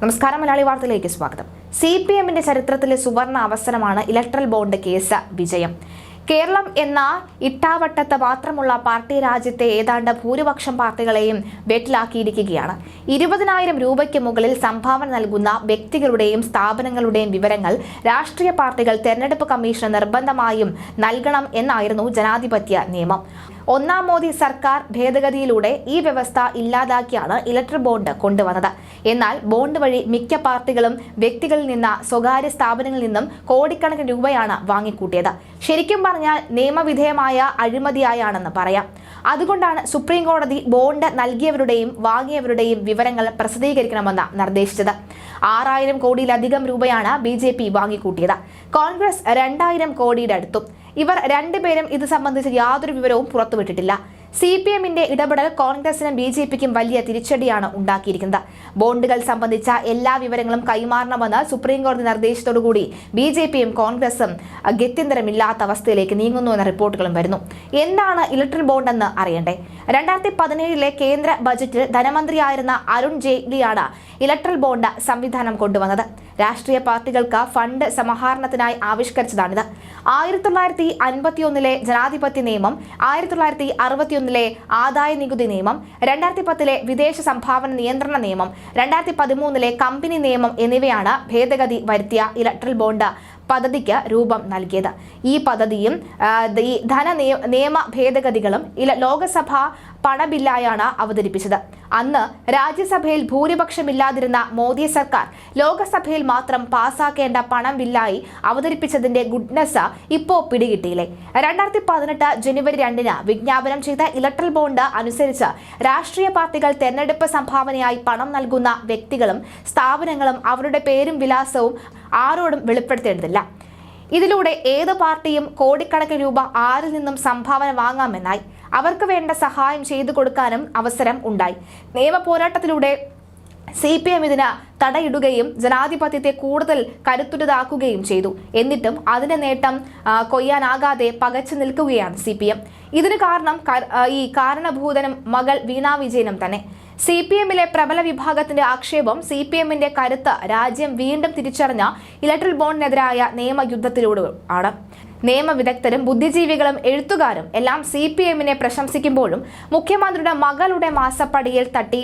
നമസ്കാരം മലയാളി വാർത്തയിലേക്ക് സ്വാഗതം. സി പി എമ്മിന്റെ ചരിത്രത്തിലെ സുവർണ അവസരമാണ് ഇലക്ട്രൽ ബോണ്ട് കേസ് വിജയം. കേരളം എന്ന ഇട്ടാവട്ടത്ത് മാത്രമുള്ള പാർട്ടി രാജ്യത്തെ ഏതാണ്ട് ഭൂരിപക്ഷം പാർട്ടികളെയും വെട്ടിലാക്കിയിരിക്കുകയാണ് ഇരുപതിനായിരം രൂപയ്ക്ക് മുകളിൽ സംഭാവന നൽകുന്ന വ്യക്തികളുടെയും സ്ഥാപനങ്ങളുടെയും വിവരങ്ങൾ രാഷ്ട്രീയ പാർട്ടികൾ തെരഞ്ഞെടുപ്പ് കമ്മീഷന് നിർബന്ധമായും നൽകണം എന്നായിരുന്നു ജനാധിപത്യ നിയമം. ഒന്നാം മോദി സർക്കാർ ഭേദഗതിയിലൂടെ ഈ വ്യവസ്ഥ ഇല്ലാതാക്കിയാണ് ഇലക്ട്രിക് ബോണ്ട് കൊണ്ടുവന്നത്. എന്നാൽ ബോണ്ട് വഴി മിക്ക പാർട്ടികളും വ്യക്തികളിൽ നിന്ന് സ്വകാര്യ സ്ഥാപനങ്ങളിൽ നിന്നും കോടിക്കണക്കിന് രൂപയാണ് വാങ്ങിക്കൂട്ടിയത്. ശരിക്കും പറഞ്ഞാൽ നിയമവിധേയമായ അഴിമതിയായാണെന്ന് പറയാം. അതുകൊണ്ടാണ് സുപ്രീം കോടതി ബോണ്ട് നൽകിയവരുടെയും വാങ്ങിയവരുടെയും വിവരങ്ങൾ പ്രസിദ്ധീകരിക്കണമെന്ന് നിർദ്ദേശിച്ചത്. ആറായിരം കോടിയിലധികം രൂപയാണ് ബി ജെ പി വാങ്ങിക്കൂട്ടിയത്. കോൺഗ്രസ് രണ്ടായിരം കോടിയുടെ അടുത്തും. ഇവർ രണ്ടുപേരും ഇത് സംബന്ധിച്ച് യാതൊരു വിവരവും പുറത്തുവിട്ടിട്ടില്ല. സി പി എമ്മിന്റെ ഇടപെടൽ കോൺഗ്രസിനും ബി ജെ പിക്കും വലിയ തിരിച്ചടിയാണ് ഉണ്ടാക്കിയിരിക്കുന്നത്. ബോണ്ടുകൾ സംബന്ധിച്ച എല്ലാ വിവരങ്ങളും കൈമാറണമെന്ന് സുപ്രീംകോടതി നിർദ്ദേശത്തോടുകൂടി ബി ജെ പിയും കോൺഗ്രസും ഗത്യന്തരമില്ലാത്ത അവസ്ഥയിലേക്ക് നീങ്ങുന്നു എന്ന റിപ്പോർട്ടുകളും വരുന്നു. എന്താണ് ഇലക്ട്രിക് ബോണ്ട് എന്ന് അറിയണ്ടേ? രണ്ടായിരത്തി പതിനേഴിലെ കേന്ദ്ര ബജറ്റിൽ ധനമന്ത്രിയായിരുന്ന അരുൺ ജെയ്റ്റ്ലിയാണ് ഇലക്ട്രൽ ബോണ്ട് സംവിധാനം കൊണ്ടുവന്നത്. രാഷ്ട്രീയ പാർട്ടികൾക്ക് ഫണ്ട് സമാഹരണത്തിനായി ആവിഷ്കരിച്ചതാണിത്. ആയിരത്തി തൊള്ളായിരത്തി അൻപത്തിയൊന്നിലെ ജനാധിപത്യ നിയമം ആയിരത്തി തൊള്ളായിരത്തി അറുപത്തിയൊന്നിലെ ആദായ നികുതി നിയമം രണ്ടായിരത്തി പത്തിലെ വിദേശ സംഭാവന നിയന്ത്രണ നിയമം രണ്ടായിരത്തി പതിമൂന്നിലെ കമ്പനി നിയമം എന്നിവയാണ് ഭേദഗതി വരുത്തിയ ഇലക്ട്രൽ ബോണ്ട്. പദ്ധതിക്ക് രൂപം നൽകിയത്. ഈ പദ്ധതിയും ധന നിയ- നിയമ ഭേദഗതികളും ലോകസഭ പണബില്ലായാണ് അവതരിപ്പിച്ചത്. അന്ന് രാജ്യസഭയിൽ ഭൂരിപക്ഷമില്ലാതിരുന്ന മോദി സർക്കാർ ലോകസഭയിൽ മാത്രം പാസാക്കേണ്ട പണം ബില്ലായി അവതരിപ്പിച്ചതിന്റെ ഗുഡ്നെസ് ഇപ്പോ പിടികിട്ടിയില്ലേ? രണ്ടായിരത്തി പതിനെട്ട് ജനുവരി രണ്ടിന് വിജ്ഞാപനം ചെയ്ത ഇലക്ട്രൽ ബോണ്ട് അനുസരിച്ച് രാഷ്ട്രീയ പാർട്ടികൾ തെരഞ്ഞെടുപ്പ് സംഭാവനയായി പണം നൽകുന്ന വ്യക്തികളും സ്ഥാപനങ്ങളും അവരുടെ പേരും വിലാസവും ആരോടും വെളിപ്പെടുത്തേണ്ടതില്ല. ഇതിലൂടെ ഏത് പാർട്ടിയും കോടിക്കണക്കിന് രൂപ ആരിൽ നിന്നും സംഭാവന വാങ്ങാമെന്നായി അവർക്ക് വേണ്ട സഹായം ചെയ്തു കൊടുക്കാനും അവസരം ഉണ്ടായി. നിയമ പോരാട്ടത്തിലൂടെ സി പി എം ഇതിന് തടയിടുകയും ജനാധിപത്യത്തെ കൂടുതൽ കരുത്തുറ്റതാക്കുകയും ചെയ്തു. എന്നിട്ടും അതിന്റെ നേട്ടം കൊയ്യാനാകാതെ പകച്ചു നിൽക്കുകയാണ് സി പി എം. ഇതിന് കാരണം ഈ കാരണഭൂതനും മകൾ വീണാ വിജയനും തന്നെ. സി പി എമ്മിലെ പ്രബല വിഭാഗത്തിന്റെ ആക്ഷേപം സി പി എമ്മിന്റെ കരുത്ത് രാജ്യം വീണ്ടും തിരിച്ചറിഞ്ഞ ഇലക്ട്രൽ ബോണ്ടിനെതിരായ നിയമയുദ്ധത്തിലൂടെ ആണ്. നിയമവിദഗ്ധരും ബുദ്ധിജീവികളും എഴുത്തുകാരും എല്ലാം സി പി എമ്മിനെ പ്രശംസിക്കുമ്പോഴും മുഖ്യമന്ത്രിയുടെ മകളുടെ മാസപ്പടിയിൽ തട്ടി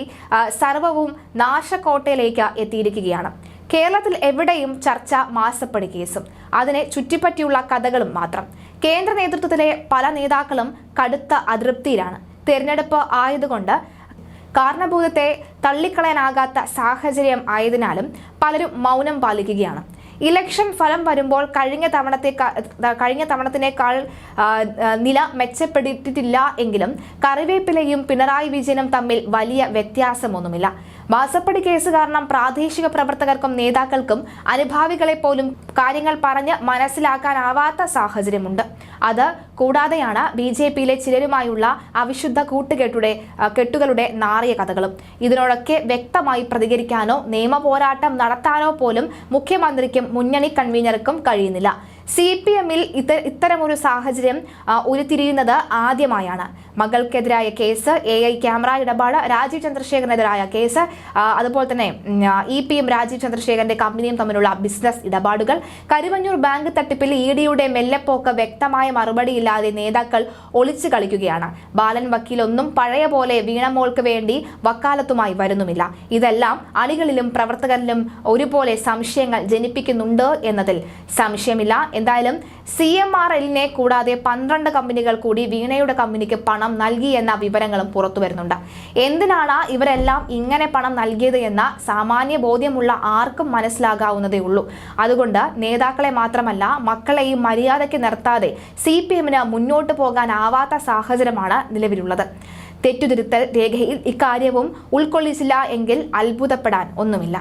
സർവവും നാശക്കോട്ടയിലേക്ക് എത്തിയിരിക്കുകയാണ്. കേരളത്തിൽ എവിടെയും ചർച്ച മാസപ്പടി കേസും. അതിനെ ചുറ്റിപ്പറ്റിയുള്ള കഥകളും മാത്രം. കേന്ദ്ര നേതൃത്വത്തിലെ പല നേതാക്കളും കടുത്ത അതൃപ്തിയിലാണ്. തെരഞ്ഞെടുപ്പ് ആയതുകൊണ്ട് കാരണഭൂതത്തെ തള്ളിക്കളയാനാകാത്ത സാഹചര്യം ആയതിനാലും പലരും മൗനം പാലിക്കുകയാണ്. ഇലക്ഷൻ ഫലം വരുമ്പോൾ കഴിഞ്ഞ തവണത്തെ കഴിഞ്ഞ തവണത്തിനേക്കാൾ നില മെച്ചപ്പെട്ടിട്ടില്ല എങ്കിലും കറിവേപ്പിലയും പിണറായി വിജയനും തമ്മിൽ വലിയ വ്യത്യാസമൊന്നുമില്ല. മാസപ്പടി കേസ് കാരണം പ്രാദേശിക പ്രവർത്തകർക്കും നേതാക്കൾക്കും അനുഭാവികളെ പോലും കാര്യങ്ങൾ പറഞ്ഞ് മനസ്സിലാക്കാനാവാത്ത സാഹചര്യമുണ്ട്. അത് കൂടാതെയാണ് ബി ജെ പിയിലെ ചിലരുമായുള്ള അവിശുദ്ധ കൂട്ടുകെട്ടുടെ കെട്ടുകളുടെ നാറിയ കഥകളും. ഇതിനോടൊക്കെ വ്യക്തമായി പ്രതികരിക്കാനോ നിയമ പോരാട്ടം നടത്താനോ പോലും മുഖ്യമന്ത്രിക്കും മുന്നണി കൺവീനർക്കും കഴിയുന്നില്ല. സി പി എമ്മിൽ ഇത്ത ഇത്തരമൊരു സാഹചര്യം ഉരുത്തിരിയുന്നത് ആദ്യമായാണ്. മകൾക്കെതിരായ കേസ് എ ഐ ക്യാമറ ഇടപാട് രാജീവ് ചന്ദ്രശേഖരനെതിരായ കേസ് അതുപോലെ തന്നെ ഇ പിയും രാജീവ് ചന്ദ്രശേഖരന്റെ കമ്പനിയും തമ്മിലുള്ള ബിസിനസ് ഇടപാടുകൾ. കരുവഞ്ഞൂർ ബാങ്ക് തട്ടിപ്പിൽ ഇ ഡിയുടെ മെല്ലെപ്പോക്ക് വ്യക്തമായ മറുപടിയില്ലാതെ നേതാക്കൾ ഒളിച്ചു കളിക്കുകയാണ്. ബാലൻ വക്കീലൊന്നും പഴയ പോലെ വീണമോൾക്ക് വേണ്ടി വക്കാലത്തുമായി വരുന്നുമില്ല. ഇതെല്ലാം അണികളിലും പ്രവർത്തകരിലും ഒരുപോലെ സംശയങ്ങൾ ജനിപ്പിക്കുന്നുണ്ട് എന്നതിൽ സംശയമില്ല. എന്തായാലും സി എം ആർ എല്ലിനെ കൂടാതെ പന്ത്രണ്ട് കമ്പനികൾ കൂടി വീണയുടെ കമ്പനിക്ക് പണം നൽകി എന്ന വിവരങ്ങളും പുറത്തു വരുന്നുണ്ട്. എന്തിനാണ് ഇവരെല്ലാം ഇങ്ങനെ പണം നൽകിയത് എന്ന സാമാന്യ ബോധ്യമുള്ള ആർക്കും മനസ്സിലാകാവുന്നതേ ഉള്ളൂ. അതുകൊണ്ട് നേതാക്കളെ മാത്രമല്ല മക്കളെയും മര്യാദയ്ക്ക് നിർത്താതെ സി പി എമ്മിന് മുന്നോട്ട് പോകാനാവാത്ത സാഹചര്യമാണ് നിലവിലുള്ളത്. തെറ്റുതിരുത്തൽ രേഖയിൽ ഇക്കാര്യവും ഉൾക്കൊള്ളിച്ചില്ല എങ്കിൽ അത്ഭുതപ്പെടാൻ ഒന്നുമില്ല.